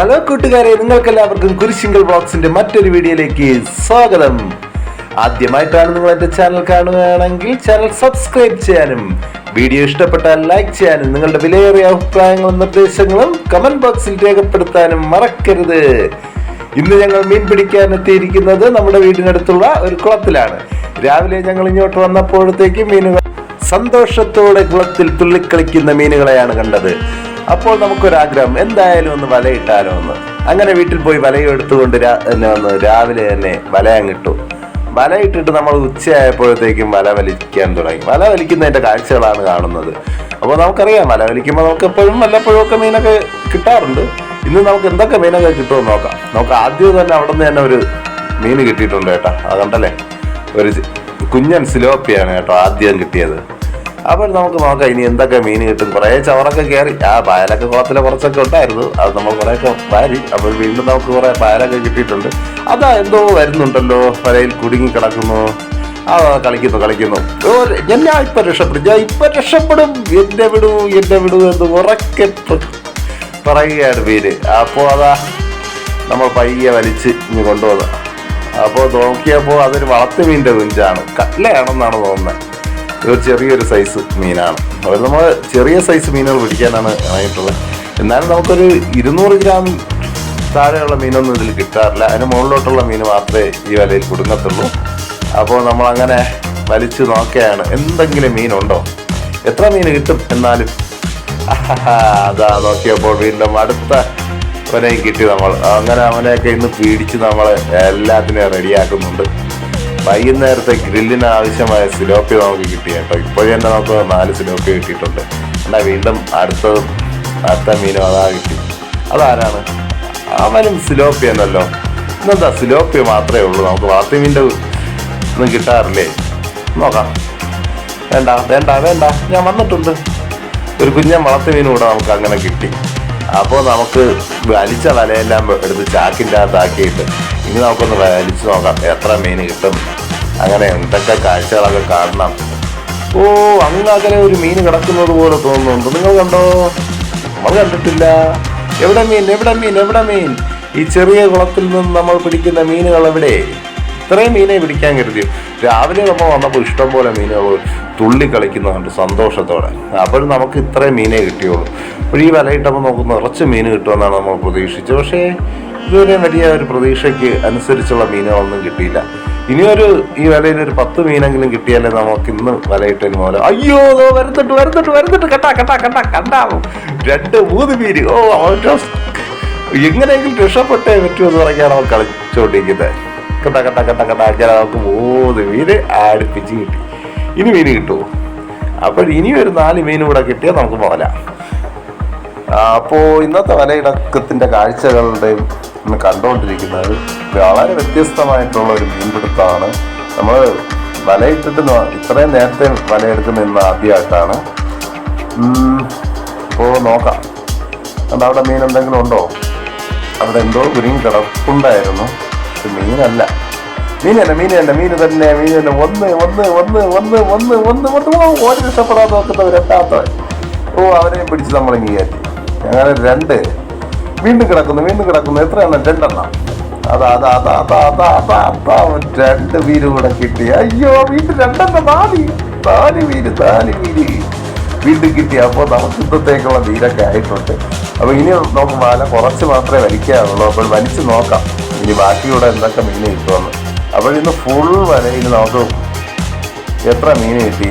Hello കൂട്ടുകാരെ. നിങ്ങൾക്കെല്ലാവർക്കും കുരിശിങ്കൽ ബ്ലോഗ്സിന്റെ മറ്റൊരു വീഡിയോയിലേക്ക് സ്വാഗതം. ആദ്യമായിട്ടാണ് നിങ്ങൾ എന്റെ ചാനൽ കാണുകയാണെങ്കിൽ ചാനൽ സബ്സ്ക്രൈബ് ചെയ്യാനും വീഡിയോ ഇഷ്ടപ്പെട്ടാൽ ലൈക്ക് ചെയ്യാനും നിങ്ങളുടെ വിലയേറിയ അഭിപ്രായങ്ങളും നിർദ്ദേശങ്ങളും കമന്റ് ബോക്സിൽ രേഖപ്പെടുത്താനും മറക്കരുത്. ഇന്ന് ഞങ്ങൾ മീൻ പിടിക്കാൻ എത്തിയിരിക്കുന്നത് നമ്മുടെ വീടിനടുത്തുള്ള ഒരു കുളത്തിലാണ്. രാവിലെ ഞങ്ങൾ ഇങ്ങോട്ട് വന്നപ്പോഴത്തേക്ക് മീനുകൾ സന്തോഷത്തോടെ കുളത്തിൽ തുള്ളിക്കളിക്കുന്ന മീനുകളെയാണ് കണ്ടത്. അപ്പോൾ നമുക്കൊരാഗ്രഹം. എന്തായാലും ഒന്ന് വലയിട്ടാലോ എന്ന്. അങ്ങനെ വീട്ടിൽ പോയി വലയും എടുത്തുകൊണ്ട് വന്ന് രാവിലെ തന്നെ വലയാൻ കിട്ടും വലയിട്ടിട്ട് നമ്മൾ ഉച്ചയായപ്പോഴത്തേക്കും വല വലിക്കാൻ തുടങ്ങി. വല വലിക്കുന്നതിന്റെ കാഴ്ചകളാണ് കാണുന്നത്. അപ്പോൾ നമുക്കറിയാം വല വലിക്കുമ്പോൾ നമുക്ക് എപ്പോഴും വല്ലപ്പോഴും ഒക്കെ മീനൊക്കെ കിട്ടാറുണ്ട്. ഇന്ന് നമുക്ക് എന്തൊക്കെ മീനൊക്കെ കിട്ടുമെന്ന് നോക്കാം. നമുക്ക് ആദ്യം തന്നെ അവിടെ നിന്ന് തന്നെ ഒരു മീൻ കിട്ടിയിട്ടുണ്ട് കേട്ടോ. അതുകൊണ്ടല്ലേ ഒരു കുഞ്ഞൻ സിലോപ്പിയാണ് കേട്ടോ ആദ്യം കിട്ടിയത്. അപ്പോൾ നമുക്ക് നോക്കാം ഇനി എന്തൊക്കെ മീൻ കിട്ടും. കുറേ ചവറൊക്കെ കയറി. ആ പായലൊക്കെ കുളത്തിലെ കുറച്ചൊക്കെ ഉണ്ടായിരുന്നു. അത് നമ്മൾ കുറേയൊക്കെ വാരി അപ്പോൾ വീണ്ടും നമുക്ക് കുറേ പായലൊക്കെ കിട്ടിയിട്ടുണ്ട്. അതാ എന്തോ വരുന്നുണ്ടല്ലോ വലയിൽ കുടുങ്ങി കിടക്കുന്നു. ആ കളിക്കുന്നു കളിക്കുന്നു. ഞാൻ ഇപ്പം രക്ഷപ്പെടും? ഞാൻ ഇപ്പം രക്ഷപ്പെടും. എന്നെ വിടൂ എന്നെ വിടൂ എന്ന് ഉറക്കെ പറയുകയാണ് പേര് അപ്പോൾ അതാ നമ്മൾ പയ്യെ വലിച്ച് ഇനി കൊണ്ടുപോകുന്നത്. അപ്പോൾ നോക്കിയപ്പോൾ അതൊരു വളർത്തു മീന്റെ കുഞ്ചാണ് കട്ലയാണെന്നാണ് തോന്നുന്നത്. ഒരു ചെറിയൊരു സൈസ് മീനാണ്. അവർ നമ്മൾ ചെറിയ സൈസ് മീനുകൾ പിടിക്കാനാണ് ഇറങ്ങിയിട്ടുള്ളത് എന്നാലും നമുക്കൊരു ഇരുന്നൂറ് ഗ്രാം താഴെയുള്ള മീനൊന്നും ഇതിൽ കിട്ടാറില്ല. അതിന് മുകളിലോട്ടുള്ള മീൻ മാത്രമേ ഈ വലയിൽ കുടുങ്ങത്തുള്ളൂ. അപ്പോൾ നമ്മളങ്ങനെ വലിച്ചു നോക്കുകയാണ് എന്തെങ്കിലും മീനുണ്ടോ? എത്ര മീൻ കിട്ടും എന്നാലും? അതാ നോക്കിയപ്പോൾ വീണ്ടും അടുത്ത അവനെയും കിട്ടി നമ്മൾ അങ്ങനെ അവനെയൊക്കെ ഇന്ന് പീഡിച്ച് നമ്മൾ എല്ലാത്തിനെയും റെഡിയാക്കുന്നുണ്ട് വൈകുന്നേരത്തെ ഗ്രില്ലിന് ആവശ്യമായ സിലോപ്പി നമുക്ക് കിട്ടി കേട്ടോ. ഇപ്പോഴും തന്നെ നമുക്ക് നാല് സിലോപ്പി കിട്ടിയിട്ടുണ്ട്. എന്നാ വീണ്ടും അടുത്ത അടുത്ത മീനും അതാ കിട്ടി. അതാരാണ്? അവനും സിലോപ്പി എന്നല്ലോ. ഇന്നെന്താ സിലോപ്പി മാത്രമേ ഉള്ളൂ? നമുക്ക് വളർത്തിമീന്റെ ഒന്നും കിട്ടാറില്ലേ? നോക്കാം. വേണ്ട വേണ്ട വേണ്ട. ഞാൻ വന്നിട്ടുണ്ട്. ഒരു കുഞ്ഞൻ വളർത്തു മീൻ കൂടെ നമുക്ക് അങ്ങനെ കിട്ടി. അപ്പോൾ നമുക്ക് വലിച്ച വലയെല്ലാം എടുത്ത് ചാക്കിന്റെ അകത്താക്കിയിട്ട് ഇനി നമുക്കൊന്ന് വലിച്ചു നോക്കാം. എത്ര മീൻ കിട്ടും? അങ്ങനെ എന്തൊക്കെ കാഴ്ചകളൊക്കെ കാണണം. ഓ അങ്ങ് അകലെ ഒരു മീൻ കിടക്കുന്നത് പോലെ തോന്നുന്നുണ്ട്. നിങ്ങൾ കണ്ടോ? നമ്മൾ കണ്ടിട്ടില്ല. എവിടെ മീൻ? എവിടെ മീൻ? എവിടെ മീൻ? ഈ ചെറിയ കുളത്തിൽ നിന്ന് നമ്മൾ പിടിക്കുന്ന മീനുകൾ എവിടെ? ഇത്രയും മീനെ പിടിക്കാൻ കരുതി. രാവിലെ നമ്മൾ വന്നപ്പോൾ ഇഷ്ടം പോലെ മീനുകൾ തുള്ളി കളിക്കുന്നുണ്ട് സന്തോഷത്തോടെ. അപ്പോഴും നമുക്ക് ഇത്രയും മീനേ കിട്ടിയുള്ളൂ. അപ്പോൾ ഈ വലയിട്ടപ്പോൾ നമുക്ക് നിറച്ച് മീൻ കിട്ടുമെന്നാണ് നമ്മൾ പ്രതീക്ഷിച്ചത്. പക്ഷേ ഇതുവരെ വലിയ ഒരു പ്രതീക്ഷയ്ക്ക് അനുസരിച്ചുള്ള മീനുകളൊന്നും കിട്ടിയില്ല. ഇനിയൊരു ഈ വലയിൽ ഒരു പത്ത് മീനെങ്കിലും കിട്ടിയാലേ നമുക്ക് ഇന്ന് വലയിട്ടതിന് പോലെ അയ്യോ വരുന്നുണ്ട് വരുന്നുണ്ട് വരുന്നുണ്ട്. കണ്ടാ കണ്ടാ കണ്ടാ കണ്ടാവും. രണ്ട് മൂന്ന് മീന്. ഓ അവന്റെ എങ്ങനെയെങ്കിലും രക്ഷപ്പെട്ടേ പറ്റുമെന്ന് പറഞ്ഞാണ് അവൻ കളിച്ചോണ്ടിരിക്കുന്നത്. കണ്ട കണ്ട കണ്ട കണ്ട. അങ്ങനെ നമുക്ക് മൂന്ന് മീന് അടുപ്പിച്ച് കിട്ടി. ഇനി മീന് കിട്ടുമോ അപ്പോൾ ഇനി ഒരു നാല് മീൻ കൂടെ കിട്ടിയാൽ നമുക്ക് പോകലാം അപ്പോൾ ഇന്നത്തെ വലയിടക്കത്തിന്റെ കാഴ്ചകളുടെയും ഇന്ന് കണ്ടുകൊണ്ടിരിക്കുന്നത് വളരെ വ്യത്യസ്തമായിട്ടുള്ള ഒരു മീൻപിടുത്തമാണ്. നമ്മൾ വലയിട്ടിട്ട് ഇത്രയും നേരത്തെ വലയെടുക്കുന്ന ഇന്ന് ആദ്യമായിട്ടാണ് ഇപ്പോൾ നോക്കാം. അത് അവിടെ മീൻ എന്തെങ്കിലും ഉണ്ടോ? അവിടെ എന്തോ ഗ്രീൻ കിടപ്പുണ്ടായിരുന്നു. മീനല്ല. മീനല്ല മീനല്ല മീൻ തന്നെ മീൻ തന്നെ. ഒന്ന് ഒന്ന് ഒന്ന് ഒന്ന് ഒന്ന് ഒന്ന് ഒന്ന് ഓരോ ഒരു നോക്കുന്നവരെത്താത്തവർ ഓ അവരെയും പിടിച്ച് നമ്മളിങ്ങനെ കയറ്റി. അങ്ങനെ രണ്ട് വീണ്ടും കിടക്കുന്നു വീണ്ടും കിടക്കുന്നു. എത്രയാണ് രണ്ടെണ്ണം. അതാ അതാ അതാ അതാ അതാ അതാ അതാ രണ്ട് വീര് കൂടെ കിട്ടി. അയ്യോ വീണ്ടും രണ്ടെണ്ണം. നാല് നാല് വീര് നാല് വീര്. വീണ്ടും കിട്ടി. അപ്പോൾ നമുക്ക് ഇന്നത്തേക്കുള്ള നീരൊക്കെ ആയിട്ടുണ്ട്. അപ്പോൾ ഇനി നമുക്ക് മാല കുറച്ച് മാത്രമേ വലിക്കാറുള്ളൂ അപ്പോൾ വലിച്ചു നോക്കാം. ഇനി ബാക്കിയൂടെ എന്തൊക്കെ മീൻ കിട്ടുമെന്ന്. അപ്പോൾ ഇന്ന് ഫുൾ വലയിൽ നമുക്ക് എത്ര മീൻ കിട്ടി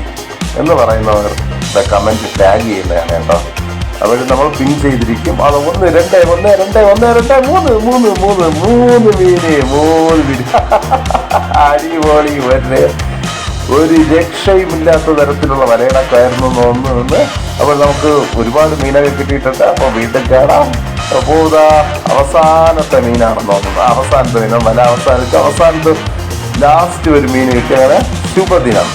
എന്ന് പറയുന്നവർ കമന്റ് ടാഗ് ചെയ്യുന്നതാണ് കേട്ടോ. അപ്പോൾ നമ്മൾ പിൻ ചെയ്തിരിക്കും. അത് ഒന്ന് രണ്ട് ഒന്ന് രണ്ട് ഒന്ന് രണ്ട് മൂന്ന് മൂന്ന് മൂന്ന് മൂന്ന് മീന് മൂന്ന് മീൻ. അടിപൊളി വരുന്നേ ഒരു രക്ഷയുമില്ലാത്ത തരത്തിലുള്ള വലയിടക്കായിരുന്നു തോന്നുന്നത് അപ്പോൾ നമുക്ക് ഒരുപാട് മീനൊക്കെ കിട്ടിയിട്ടുണ്ട്. അപ്പോൾ വീണ്ടും കാണാം. അപ്പോൾ ഇതാ അവസാനത്തെ മീനാണെന്ന് തോന്നുന്നത് അവസാനത്തെ മീനും വല അവസാനിച്ച് അവസാനത്തെ ലാസ്റ്റ് ഒരു മീൻ കിട്ടിയ അങ്ങനെ ശുഭദിനം.